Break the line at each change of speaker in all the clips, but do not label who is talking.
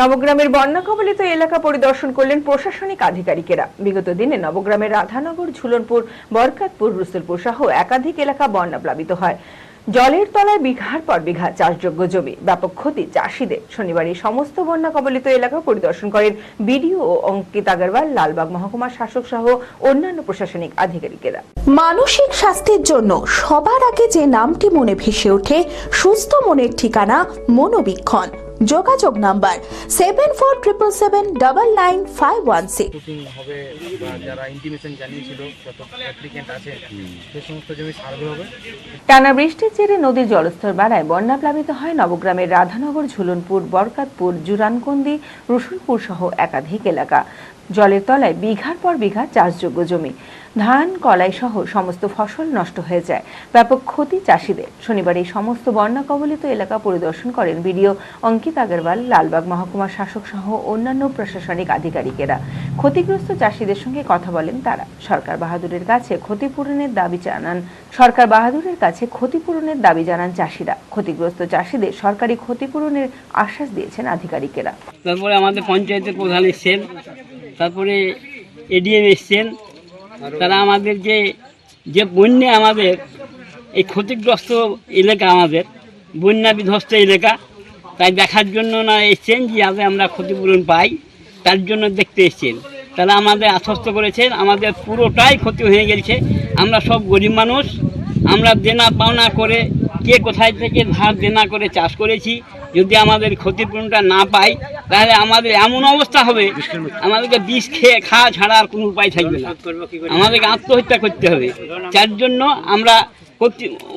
নবগ্রামের বন্যা কবলিত এলাকা পরিদর্শন করলেন প্রশাসনিক আধিকারিকেরা। বিগত দিনে নবগ্রামের রাধানগর, ঝুলনপুর, বরকাতপুর রুসুলপুর সহ একাধিক এলাকা বন্যা প্লাবিত হয়। জলের তলায় বিঘার পর বিঘা চাষযোগ্য জমি। ব্যাপক ক্ষতি চাষিদের। শনিবার এই সমস্ত বন্যা কবলিত এলাকা পরিদর্শন করেন বিডিও ও অঙ্কিত আগরওয়াল, লালবাগ মহকুমার শাসক সহ অন্যান্য প্রশাসনিক আধিকারিকেরা।
মানসিক স্বাস্থ্যের জন্য সবার আগে যে নামটি মনে ভেসে ওঠে, সুস্থ মনের ঠিকানা মনোবীক্ষণ। যোগাযোগ number seven four triple seven double nine five one six.
Shooting হবে যারা ইন্টিমেশন জানিয়েছিল যত অ্যাপ্লিকেন্ট আছে সে সমস্ত জমি সার্ভে হবে।
টানা বৃষ্টির জেরে নদীর জলস্তর বাড়ায় বন্যা প্লাবিত হয় নবগ্রামের রাধানগর ঝুলনপুর বরকাতপুর জুরানকন্দি রসুলপুর সহ একাধিক এলাকা। জলের তলায় বিঘার পর বিঘা চাষযোগ্য জমি। ধান কলাই সহ সমস্ত ফসল নষ্ট হয়ে যায়। ব্যাপক ক্ষতি চাষিদের। শনিবার এই সমস্ত বন্যা কবলিত এলাকা পরিদর্শন করেন বিডিও অঙ্কিত আগরওয়াল, লালবাগ মহকুমার শাসক সহ অন্যান্য প্রশাসনিক আধিকারিকেরা। ক্ষতিগ্রস্ত চাষিদের সঙ্গে কথা বলেন তারা। সরকার বাহাদুরের কাছে ক্ষতিপূরণের দাবি জানান, সরকার বাহাদুরের কাছে ক্ষতিপূরণের দাবি জানান চাষিরা। ক্ষতিগ্রস্ত চাষিদের সরকারি ক্ষতিপূরণের আশ্বাস দিয়েছেন আধিকারিকেরা।
তারপরে আমাদের পঞ্চায়েতের প্রধান এসছেন, তারপরে এডিএম এসছেন। তারা আমাদের যে যে বন্যা আমাদের, এই ক্ষতিগ্রস্ত এলাকা আমাদের বন্যা বিধ্বস্ত এলাকা তাই দেখার জন্য না এসছেন যাতে আমরা ক্ষতিপূরণ পাই, তার জন্য দেখতে এসছেন। তারা আমাদের আশ্বস্ত করেছেন, আমাদের পুরোটাই ক্ষতি হয়ে গেছে। আমরা সব গরিব মানুষ, আমরা দেনা পাওনা করে কে কোথায় থেকে ধার দেনা করে চাষ করেছি, যদি আমাদের ক্ষতিপূরণটা না পাই, তাহলে আমাদের এমন অবস্থা হবে, আমাদেরকে বিষ খেয়ে খাওয়া ছাড়া আর কোনো উপায় থাকবে না। আমাদেরকে আত্মহত্যা করতে হবে। যার জন্য আমরা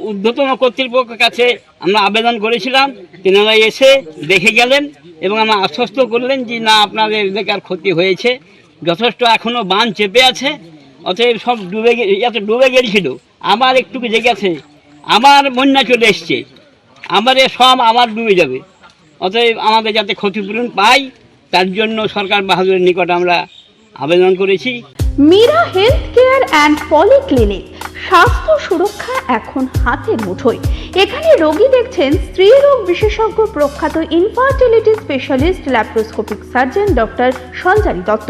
ঊর্ধ্বতন কর্তৃপক্ষের কাছে আমরা আবেদন করেছিলাম। তেনারা এসে দেখে গেলেন এবং আমরা আশ্বস্ত করলেন যে না, আপনাদের এলাকার ক্ষতি হয়েছে। যথেষ্ট এখনও বান চেপে আছে, অতএব সব ডুবে এত ডুবে গেছিল। আবার একটু জেগেছে। আবার বন্যা চলে এসছে। আবার সব আবার ডুবে যাবে। অতএব আমাদের যাতে ক্ষতিপূরণ পাই, তার জন্য সরকার বাহাদুরের নিকট আমরা আবেদন করেছি।
Meera health care and polyclinic স্বাস্থ্য সুরক্ষা এখন হাতের মুঠোয়। এখানে রোগী দেখছেন স্ত্রী রোগ বিশেষজ্ঞ প্রখ্যাত infertility specialist laparoscopic surgeon doctor Sanchari Dutta.